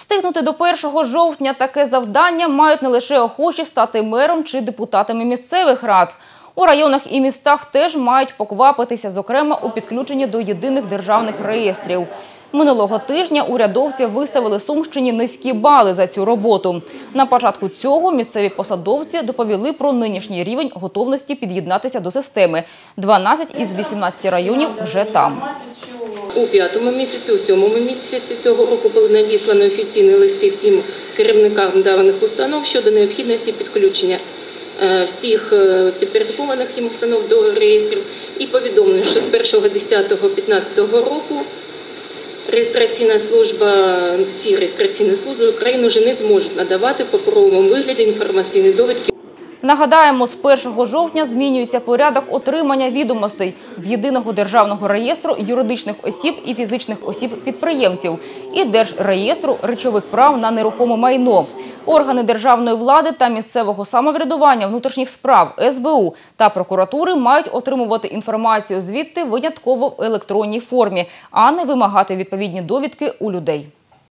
Встигнути до 1 жовтня таке завдання мають не лише охочі стати мером чи депутатами місцевих рад. У районах і містах теж мають поквапитися, зокрема у підключенні до єдиних державних реєстрів. Минулого тижня урядовці виставили Сумщині низькі бали за цю роботу. На початку цього місцеві посадовці доповіли про нинішній рівень готовності під'єднатися до системи. 12 із 18 районів вже там. У п'ятому місяці, у сьомому місяці цього року були надіслані офіційні листи всім керівникам даних установ щодо необхідності підключення е, всіх е, підпорядкованих їм установ до реєстрів і повідомлено, що з 1.10.15 року реєстраційна служба, всі реєстраційні служби України вже не зможуть надавати в паперовому вигляді інформаційні довідки Нагадаємо, з 1 жовтня змінюється порядок отримання відомостей з єдиного державного реєстру юридичних осіб і фізичних осіб-підприємців і Держреєстру речових прав на нерухоме майно. Органи державної влади та місцевого самоврядування, внутрішніх справ, СБУ та прокуратури мають отримувати інформацію звідти винятково в електронній формі, а не вимагати відповідні довідки у людей.